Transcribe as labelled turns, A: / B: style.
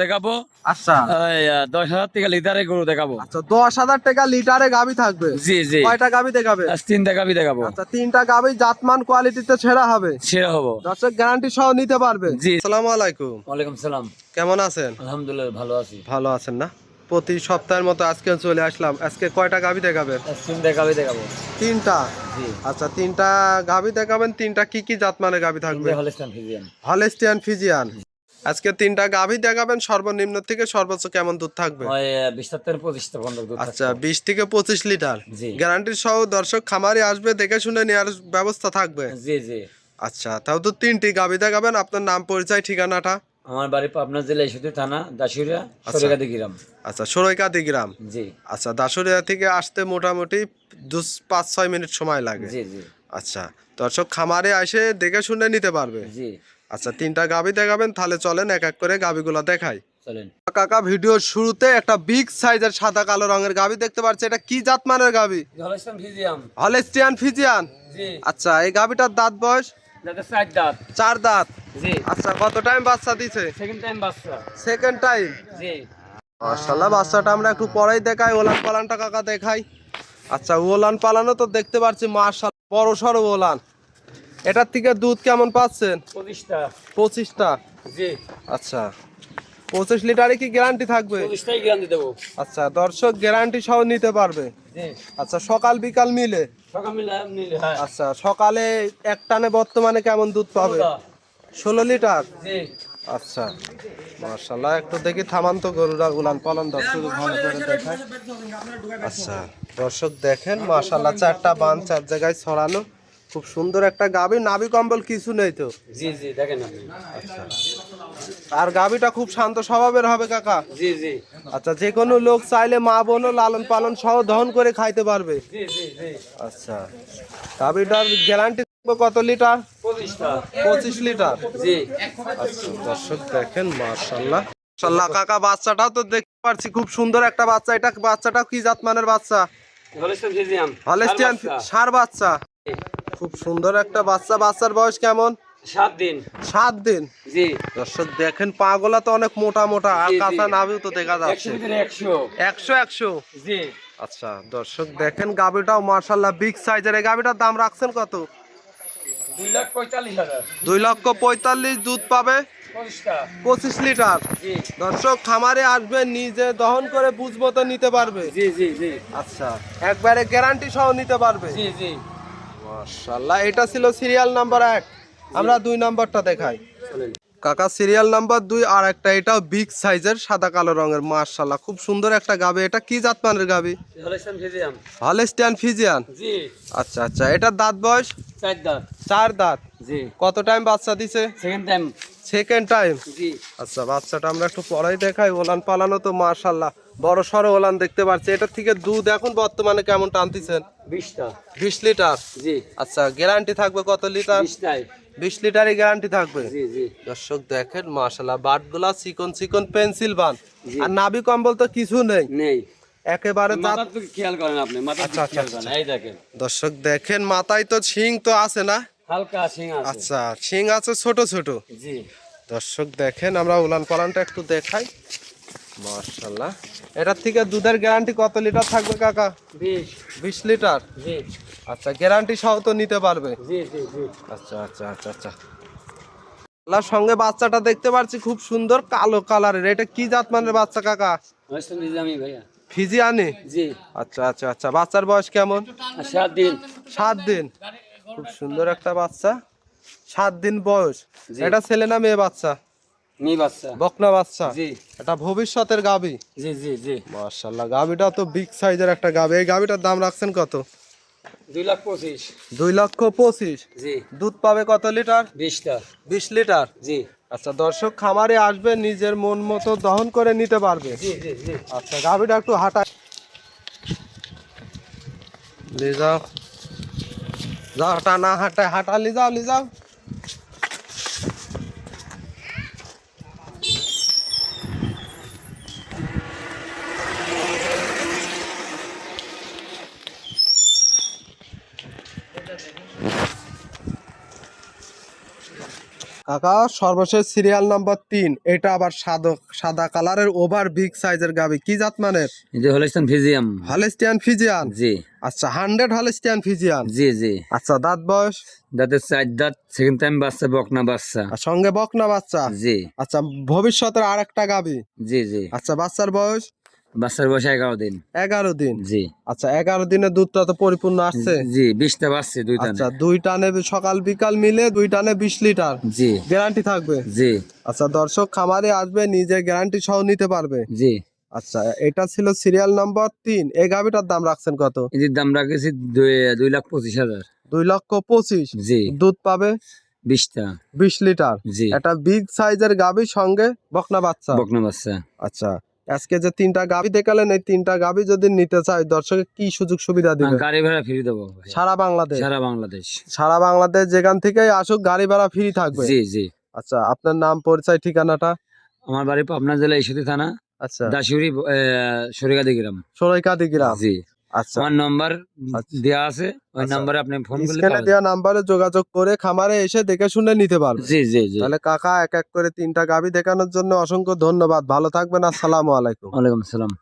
A: দেখাবো?
B: আচ্ছা।
A: দশ হাজার টাকা লিটারে গরু দেখাবো।
B: আচ্ছা দশ হাজার টাকা লিটারে গাবি থাকবে?
A: জি জি।
B: কয়টা গাবি দেখাবে?
A: আজ তিন দেখাবো।
B: আচ্ছা তিনটা গাবি জাতমান কোয়ালিটিতে ছেড়া হবে।
A: সেরা হব।
B: দর্শক গ্যারান্টি সহ নিতে পারবে।
A: জি।
B: আসসালামু আলাইকুম।
A: ওয়ালাইকুম সালাম।
B: কেমন আছেন?
A: আলহামদুলিল্লাহ ভালো আছি।
B: ভালো আছেন না? প্রতি সপ্তাহের মতো আজকে চলে আসলাম। আজকে কয়টা গাবি দেখাবে?
A: আজ তিন দেখাবি।
B: তিনটা? আচ্ছা তিনটা গাবি দেখাবেন তিনটা কি কি জাতমানের গাবি থাকবে?
A: হলিস্তান ফিজিয়ান
B: হলেস্টিয়ান ফিজিয়ান আজকে তিনটা গাভী দেখাবেন সর্বনিম্ন থেকে সর্বোচ্চ কেমন দুধ থাকবে? আচ্ছা বিশ থেকে পঁচিশ লিটার। গ্যারান্টি সহ দর্শক খামারে আসবে দেখে শুনে নেওয়ার ব্যবস্থা থাকবে।
A: থাকবে। জি জি।
B: আচ্ছা তাও তো তিনটি গাভি দেখাবেন আপনার নাম পরিচয় ঠিকানাটা?
A: আমার বাড়ি পাবনা জেলা ইসুতি থানা দাসুরিয়া সরিগাদি গ্রাম।
B: আচ্ছা সরৈকাদি গ্রাম।
A: জি।
B: আচ্ছা দাসুরিয়া থেকে আসতে মোটামুটি দু পাঁচ ছয় মিনিট সময় লাগে।
A: জি জি।
B: আচ্ছা দর্শক খামারে এসে দেখে শুনে নিতে পারবে।
A: জি।
B: আচ্ছা তিনটা গাভি দেখাবেন তাহলে চলেন এক এক করে গাভিগুলো দেখাই।
A: চলেন।
B: কাকা ভিডিওর শুরুতে একটা বিগ সাইজের সাদা কালো রঙের গাভি দেখতে পাচ্ছি এটা কি জাত মানের
A: হলিস্তান
B: হলেস্টিয়ান ফিজিয়ান? আচ্ছা এই গাভিটার দাঁত বয়স?
A: দাঁত
B: চার দাঁত। আচ্ছা কত টাইম বাচ্চা দিছে?
A: সেকেন্ড টাইম বাচ্চা।
B: সেকেন্ড টাইম
A: জি।
B: মাশাল্লাহ বাচ্চাটা আমরা একটু পরেই দেখাই ওলান পালানটা কাকা দেখাই। আচ্ছা ওলান পালানো তো দেখতে পাচ্ছি মার্শাল বড় সড়ো ওলান। এটার থেকে দুধ কেমন পাচ্ছেন?
A: পঁচিশটা।
B: পঁচিশটা?
A: জি।
B: আচ্ছা। পঁচিশ লিটারে কি গ্যারান্টি থাকবে?
A: গ্যারান্টি দেবো।
B: আচ্ছা দর্শক গ্যারান্টি সহ নিতে পারবে। আচ্ছা সকাল বিকাল মিলে?
A: হ্যাঁ।
B: আচ্ছা সকালে এক টানে বর্তমানে কেমন দুধ পাবে? ষোলো। লিটার? আচ্ছা মার্শাল্লাহ একটু দেখি থামান তো গরুরা উলান পালন দর্শক ভালো করে দেখায়। আচ্ছা দর্শক দেখেন মার্শাল্লাহ চারটা বান চার জায়গায় ছড়ানো। খুব সুন্দর একটা গাভি নাভি কম্বল কিছু নেই তো?
A: জি জি দেখেন
B: আর গাভিটা খুব শান্ত স্বভাবের হবে কাকা?
A: জি জি।
B: আচ্ছা যে কোনো লোক চাইলে মা বোনও লালন পালন সহ দহন করে খাইতে পারবে।
A: জি জি জি।
B: আচ্ছা। গাভিটার গ্যারান্টি কত লিটার? পঁচিশ লিটার?
A: জি।
B: আচ্ছা দর্শক দেখেন মার্শাল্লাহ মার্শাল্লাহ কাকা বাচ্চাটাও তো দেখতে পাচ্ছি খুব সুন্দর একটা বাচ্চা। এটা বাচ্চাটা কি জাত মানের বাচ্চা? হলেস্টিয়ান সার বাচ্চা। খুব সুন্দর একটা বাচ্চা। বাচ্চার বয়স কেমন?
A: সাত দিন।
B: সাত দিন?
A: জি।
B: দর্শক দেখেন পাগলা তো অনেক মোটা মোটা আর। কাঁচা নাভিও তো দেখা যাচ্ছে।
A: একশো
B: একশো।
A: জি।
B: আচ্ছা দর্শক দেখেন গাভিটাও মার্শাল্লাহ বিগ সাইজের এই গাভিটার দাম রাখছেন কত?
A: দুই
B: লক্ষ পঁয়তাল্লিশ দুধ পাবে? পঁচিশ লিটার। দর্শক খামারে আসবে নিজে দহন করে বুঝব তো নিতে পারবে।
A: জি জি জি।
B: আচ্ছা একবারে গ্যারান্টি সহ নিতে পারবে।
A: জি জি।
B: মাশাআল্লাহ এটা ছিল সিরিয়াল নাম্বার এক। আমরা দুই নাম্বারটা দেখাই। কাকা সিরিয়াল নাম্বার দুই আর একটা এটাও বিগ সাইজের সাদা কালো রঙের মাশাআল্লাহ খুব সুন্দর একটা গাবে। এটা কি জাত মানের গাবি হলেস্টিয়ান ফিজিয়ান।
A: জি।
B: আচ্ছা আচ্ছা এটা দাঁত বয়স?
A: চার দাঁত।
B: চার দাঁত?
A: জি।
B: কত টাইম বাচ্চা দিছে?
A: সেকেন্ড টাইম
B: সেকেন্ড টাইম
A: জি।
B: আচ্ছা বাচ্চাটা আমরা একটু পরেই দেখাই। ওলান পালানো তো মাশাআল্লাহ। বড় সড়ো ওলান দেখতে পাচ্ছি এটার থেকে দুধ এখন বর্তমানে কেমন টানতেছেন?
A: বিশটা।
B: বিশ লিটার?
A: জি।
B: আচ্ছা গ্যারান্টি থাকবে কত লিটার? বিশ লিটারই গ্যারান্টি থাকবে?
A: জি জি।
B: দর্শক দেখেন মাশাল্লাহ বাটগুলা চিকন চিকন পেন্সিল বান। আর নাভি কম্বল তো কিছু নেই।
A: নেই।
B: একেবারে
A: খেয়াল করেন আপনি
B: আচ্ছা, আচ্ছা,
A: এই দেখেন।
B: দর্শক দেখেন মাথায় তো শিং তো আছে না?
A: হালকা সিং আছে।
B: আচ্ছা শিং আছে ছোট ছোট।
A: জি।
B: দর্শক দেখেন আমরা উলান পালানটা একটু দেখাই। মাশাল্লাহ এটার থেকে দুধের গ্যারান্টি কত লিটার থাকবে কাকা?
A: বিশ।
B: বিশ লিটার?
A: জি।
B: আচ্ছা গ্যারান্টি সহ তো নিতে পারবে।
A: জি জি জি।
B: আচ্ছা আচ্ছা আচ্ছা আচ্ছা। আল্লাহর সঙ্গে বাচ্চাটা দেখতে পাচ্ছি খুব সুন্দর কালো কালারের। এটা কি জাত মানের বাচ্চা কাকা?
A: ভাইয়া।
B: ফিজিয়ানি
A: জি।
B: আচ্ছা আচ্ছা আচ্ছা। বাচ্চার বয়স কেমন?
A: সাত দিন।
B: সাত দিন। খুব সুন্দর একটা বাচ্চা। সাত দিন বয়স। এটা ছেলে না মেয়ে বাচ্চা? বকনা বাচ্চা?
A: জি।
B: এটা ভবিষ্যতের গাবি?
A: জি জি জি।
B: মার্শাল্লাহ গাবিটা তো বিগ সাইজের একটা গাবি। এই গাবিটার দাম রাখছেন কত?
A: দুই লাখ পঁচিশ।
B: দুই লক্ষ পঁচিশ।
A: জি।
B: দুধ পাবে কত লিটার?
A: বিশটা।
B: বিশ লিটার?
A: জি।
B: আচ্ছা দর্শক খামারে আসবে নিজের মন মতো দহন করে নিতে পারবে। আচ্ছা গাভিটা একটু হাঁটা লে যাও। যাও টানা হাঁটা হাঁটা লি যাও লি যাও। কাকা সর্বশেষ সিরিয়াল নাম্বার তিন। এটা আবার সাদা সাদা কালারের ওভার বিগ সাইজের গাবি। কি জাত মানের?
A: এটা হলিস্টান ফিজিয়াম
B: হলিস্টিয়ান ফিজিয়ান
A: জি।
B: আচ্ছা হান্ড্রেড হলিস্টিয়ান ফিজিয়ান
A: জি জি।
B: আচ্ছা দাঁত বয়স?
A: দাঁতের চার দাঁত সেকেন্ড টাইম বাচ্চা বকনা বাচ্চা।
B: সঙ্গে বকনা বাচ্চা?
A: জি।
B: আচ্ছা ভবিষ্যতের আর একটা গাবি?
A: জি জি।
B: আচ্ছা বাচ্চার বয়স?
A: বাচ্চার বয়স এগারো দিন।
B: এগারো দিন?
A: জি।
B: আচ্ছা এগারো দুধটা তো পরিপূর্ণ আসছে?
A: জি বিশটা দুই টানে।
B: আচ্ছা দুই টানে সকাল বিকাল মিলে দুই টানে বিশ লিটার
A: জি।
B: গ্যারান্টি থাকবে?
A: জি।
B: আচ্ছা দর্শক খামারে আসবে নিজে গ্যারান্টি সহ নিতে পারবে?
A: জি।
B: আচ্ছা এটা ছিল সিরিয়াল নাম্বার তিন। এই গাভিটার দাম রাখছেন কত?
A: এটির দাম রাখেছি দুই লাখ পঁচিশ হাজার।
B: দুই লক্ষ পঁচিশ?
A: জি।
B: দুধ পাবে?
A: বিশটা
B: বিশ লিটার।
A: জি।
B: একটা বিগ সাইজের গাভির সঙ্গে বকনা বাচ্চা।
A: বকনা বাচ্চা।
B: আচ্ছা আজকে যে তিনটা গাভি দেখালেন এই তিনটা গাভি যদি নিতে চাই দর্শকে কি সুযোগ সুবিধা দিবেন
A: গাড়ি ভাড়া ফ্রি দেবো
B: সারা বাংলাদেশ?
A: সারা বাংলাদেশ।
B: সারা বাংলাদেশ যেখান থেকে আসুক গাড়ি ভাড়া ফ্রি থাকবে?
A: জি জি।
B: আচ্ছা আপনার নাম পরিচয় ঠিকানাটা?
A: আমার বাড়ি পাবনা জেলা ইসুতি থানা
B: আচ্ছা।
A: দাসুরি সরিকাদি গ্রাম
B: সরাইকাদি গ্রাম
A: জি।
B: আচ্ছা।
A: আমার নাম্বার দেয়া আছে ওই নাম্বারে আপনি ফোন করলে
B: স্ক্রিনে দেওয়া নাম্বারে যোগাযোগ করে খামারে এসে দেখে শুনে নিতে পারবে
A: জি জি জি।
B: তাহলে কাকা এক এক করে তিনটা গাভি দেখানোর জন্য অসংখ্য ধন্যবাদ। ভালো থাকবেন আসসালামু আলাইকুম।
A: ওয়ালাইকুম আসসালাম।